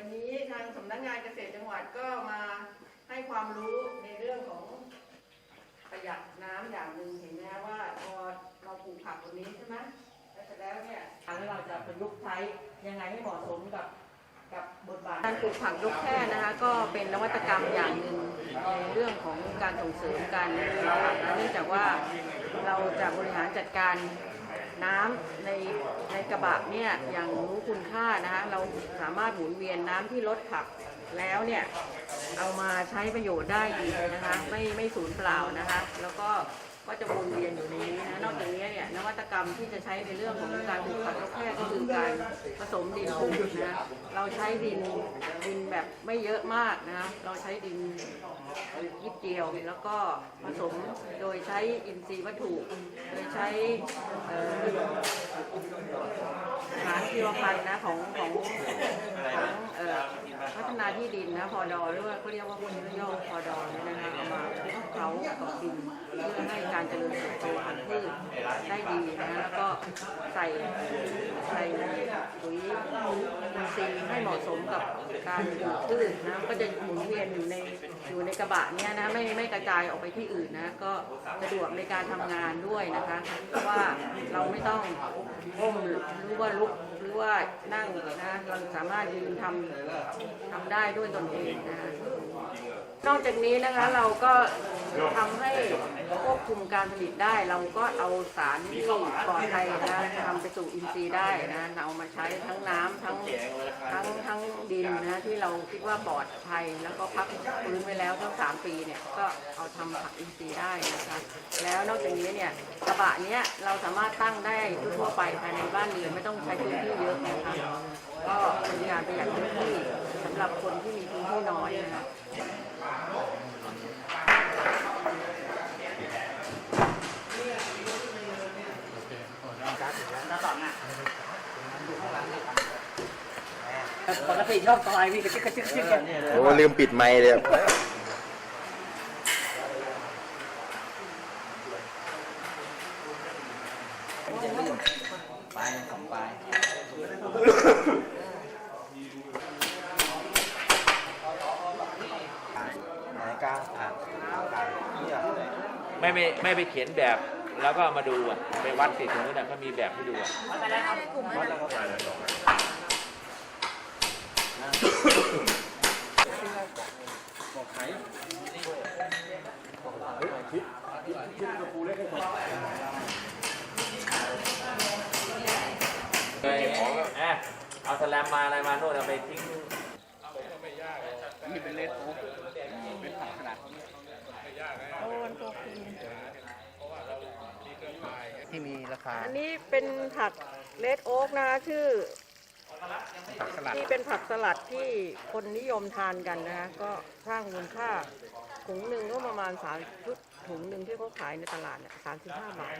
วันนี้ทางสำนักงานเกษตรจังหวัดก็มาให้ความรู้ในเรื่องของประหยัดน้ำอย่างหนึ่งเห็นไหมคะว่าพอเราปลูกผักตรงนี้ใช่ไหมแล้วเสร็จแล้วเนี่ยแล้วเราจะประยุกต์ใช้ยังไงให้เหมาะสมกับกับบทบาทการปลูกผักยกแค่นะคะก็เป็นนวัตกรรมอย่างหนึ่งในเรื่องของการส่งเสริมการปลูกผักเนื่องจากว่าเราจะบริหารจัดการ น้ำในในกระบะเนี่ยอย่างรู้คุณค่านะคะเราสามารถหมุนเวียนน้ำที่ลดผักแล้วเนี่ยเอามาใช้ประโยชน์ได้ดีนะคะไม่ไม่สูญเปล่านะคะ แล้วก็ก็จะวนเวียนอยู่ใน วัตกรรมที่จะใช้ในเรื่องของการปลูกผักแค่ก็คือการผสมดินปลูกนะเราใช้ดินดินแบบไม่เยอะมากนะเราใช้ดินยิบเดียวแล้วก็ผสมโดยใช้อินทรีย์วัตถุ โดยใช้สารชีวพันธุ์นะของของของพัฒนาที่ดินนะพอดอหรือว่าเขาเรียกว่าคุณย่อพอดอ เคล้ากับดินเพื่อให้การเจริญเติบโตของพืชได้ดีนะแล้วก็ใส่ใส่ปุ๋ยอินทรีย์ให้เหมาะสมกับการปลูกพืชนะก็จะหมุนเวียนอยู่ในอยู่ในกระบะเนี้ยนะไม่ไม่กระจายออกไปที่อื่นนะก็สะดวกในการทำงานด้วยนะคะว่าเราไม่ต้องก้มหรือว่าลุกหรือว่านั่งนะเราสามารถยืนทำทำได้ด้วยตนเองนะคะนอกจากนี้นะคะเราก็ทำให้ควบคุมการผลิตได้ เราก็เอาสารที่ปลอดภัยนะทำไปสู่อินทรีย์ได้นะเอามาใช้ทั้งน้ำทั้งทั้งทั้งดินนะที่เราคิดว่าปลอดภัยแล้วก็พักฟื้นไว้แล้วทั้งสามปีเนี่ยก็เอาทำผักอินทรีย์ได้นะคะแล้วนอกจากนี้เนี่ยกระบะเนี้ยเราสามารถตั้งได้ทั่วไปภายในบ้านเรือนไม่ต้องใช้พื้นที่เยอะนะคะก็เป็นการประหยัดพื้นที่สำหรับคนที่มีพื้นที่น้อยนะคะ ปกติชอบซอยพี่กระชิกกระชิกกระชิกกันโอ้ลืมปิดไมค์เลยอะปลายสองปลายไหนกลางอะเนี่ยไม่ไม่ไม่ไปเขียนแบบ แล้วก็เอามาดูอะไปวัดติดตรงนู้นอะก็มีแบบให้ดูอะ วัดแล้วก็บอกไข่คิดคิดคิดกระปู เล็กให้หมดเคยเอะเอาสแลมมาอะไรมาโน่นเอาไปทิ้งนี่เป็นเลสโอ๊กเป็นผักขนาดที่มีราคา อันนี้เป็นผักเลดโอ๊กนะคะชื่อ ผักสลัดที่เป็นผักสลัดที่คนนิยมทานกันนะคะ ก็สร้างมูลค่าถุงหนึ่งก็ประมาณสามชุดถุงหนึ่งที่เขาขายในตลาดเนี่ยสามสิบห้าบาท